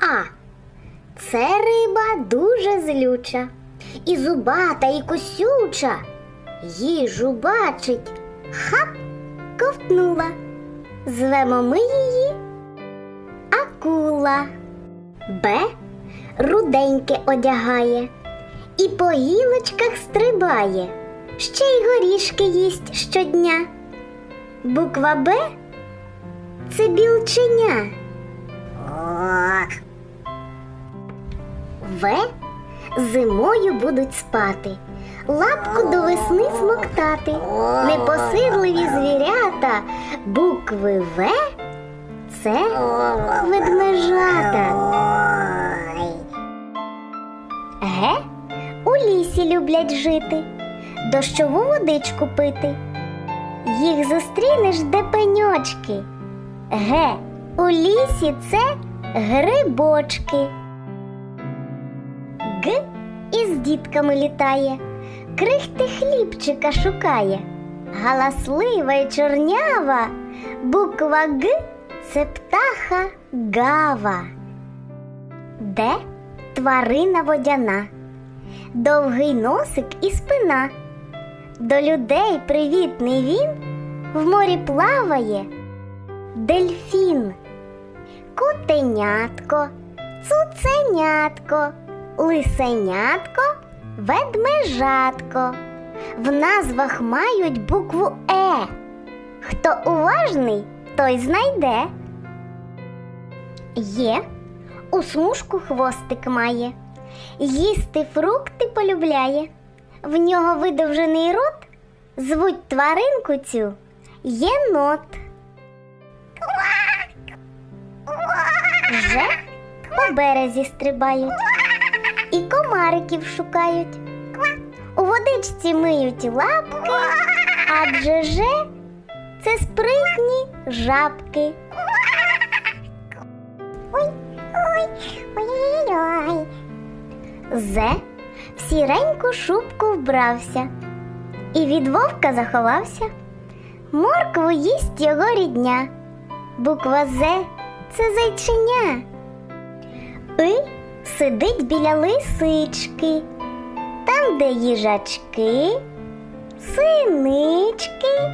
А. Це риба дуже злюча. І зубата, і косюча. Їжу бачить. Хап, ковтнула. Звемо ми її акула. Б. Руденьке одягає. І по гілочках стрибає. Ще й горішки їсть щодня. Буква Б це білченя. В. Зимою будуть спати, лапку до весни смоктати. Непосидливі звірята. Букви В це ведмежата. Г. У лісі люблять жити, дощову водичку пити. Їх зустрінеш де пеньочки. Г. У лісі це грибочки. Г із дітками літає, крихти хлібчика шукає. Галаслива й чорнява, буква Г це птаха гава. Д тварина водяна, довгий носик і спина. До людей привітний він в морі плаває. Дельфін, котенятко, цуценятко, лисенятко, ведмежатко. В назвах мають букву Е. Хто уважний, той знайде. Є, у смужку хвостик має, їсти фрукти полюбляє. В нього видовжений рот, звуть тваринку цю єнот. Вже по березі стрибають і комариків шукають. У водичці миють лапки, адже же це спритні жабки. Ой, ой, ой-ой-ой. Зе сіреньку шубку вбрався і від вовка заховався. Моркву їсть його рідня. Буква З це зайчиня. И сидить біля лисички, там, де їжачки, синички.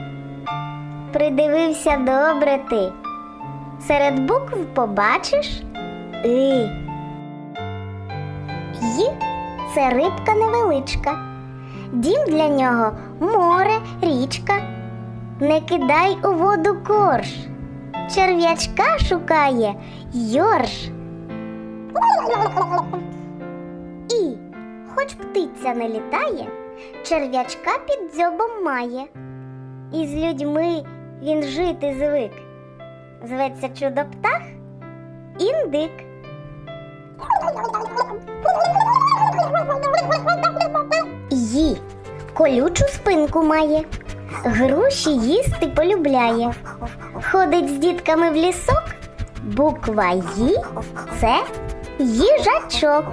Придивився добре ти. Серед букв побачиш И. Й це рибка невеличка. Дім для нього море, річка. Не кидай у воду корж. Черв'ячка шукає йорш. І, хоч птиця не літає, черв'ячка під дзьобом має. І з людьми він жити звик. Зветься чудо птах індик. Колючу спинку має, груші їсти полюбляє. Ходить з дітками в лісок. Буква Ї це їжачок.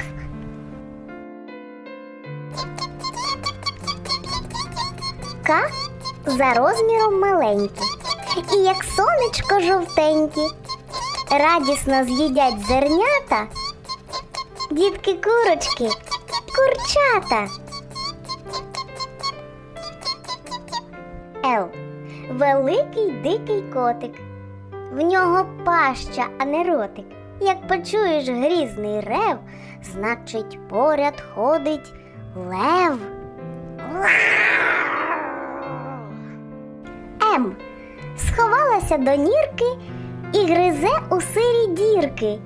К за розміром маленький. І як сонечко жовтенькі. Радісно з'їдять зернята. Дітки курочки, курчата. Л. Великий дикий котик. В нього паща, а не ротик. Як почуєш грізний рев, значить поряд ходить лев. М. Сховалася до нірки і гризе у сирі дірки.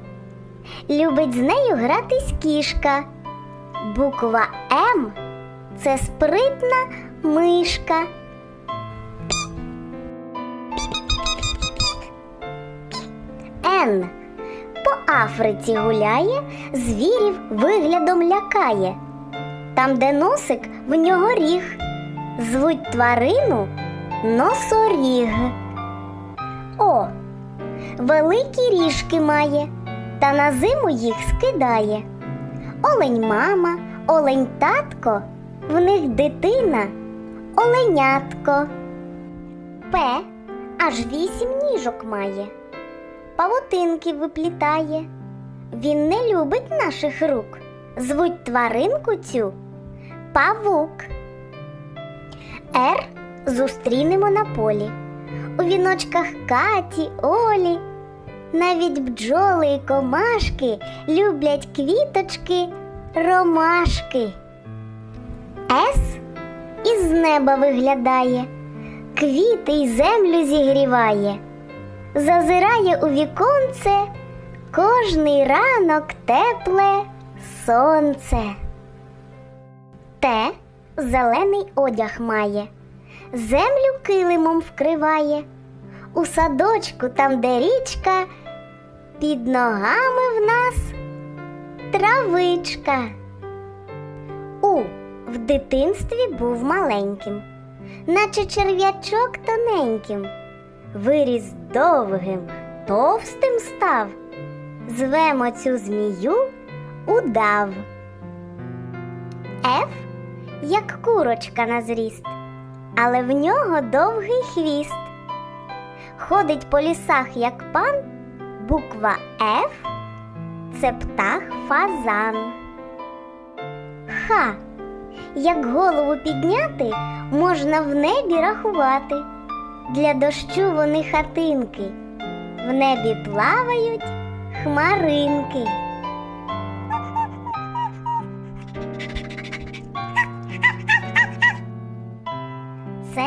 Любить з нею гратись кішка. Буква М це спритна мишка. Н. По Африці гуляє, звірів виглядом лякає. Там, де носик, в нього ріг. Звуть тварину носоріг. О, великі ріжки має, та на зиму їх скидає. Олень мама, олень татко, в них дитина, оленятко. П аж вісім ніжок має, павутинки виплітає. Він не любить наших рук. Звуть тваринку цю павук. Р зустрінемо на полі. У віночках Каті, Олі. Навіть бджоли і комашки люблять квіточки, ромашки. С із неба виглядає, квіти й землю зігріває, зазирає у віконце кожний ранок тепле сонце. Те зелений одяг має, землю килимом вкриває, у садочку, там, де річка, під ногами в нас травичка. У в дитинстві був маленьким, наче черв'ячок тоненьким, виріс довгим, товстим став. Звемо цю змію удав. Ф як курочка на зріст, але в нього довгий хвіст. Ходить по лісах, як пан, буква Ф це птах фазан. Х як голову підняти, можна в небі рахувати. Для дощу вони хатинки, в небі плавають хмаринки. Це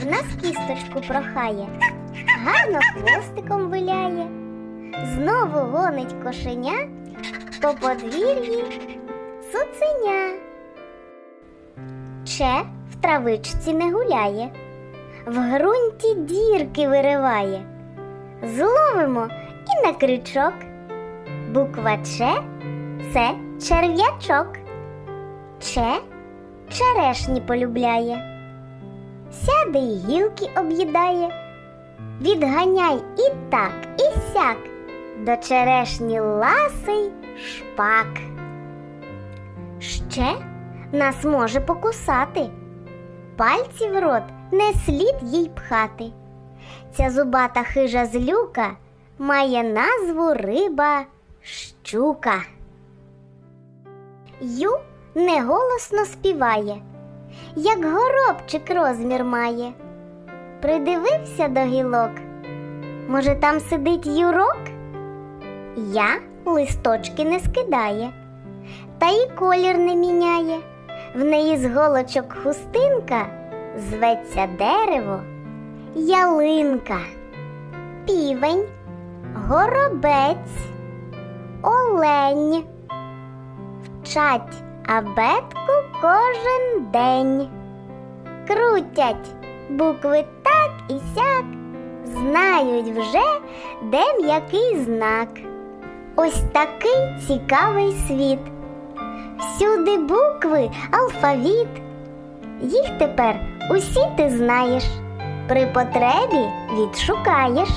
в нас кісточку прохає, гарно хвостиком виляє, знову гонить кошеня по подвір'ї цуценя. Че в травичці не гуляє, в ґрунті дірки вириває. Зловимо і на крючок. Буква Че це черв'ячок. Че черешні полюбляє. Сяде й гілки об'їдає. Відганяй і так, і сяк. До черешні ласий шпак. Ще нас може покусати. Пальці в рот не слід їй пхати. Ця зубата хижа злюка має назву риба щука. Ю неголосно співає, як горобчик розмір має. Придивився до гілок. Може, там сидить юрок? Я листочки не скидає, та й колір не міняє. В неї з голочок хустинка зветься дерево ялинка, півень, горобець, олень. Вчать абетку кожен день. Крутять букви так і сяк, знають вже, де м'який знак. Ось такий цікавий світ. Всюди букви, алфавіт. Їх тепер усі ти знаєш, при потребі відшукаєш.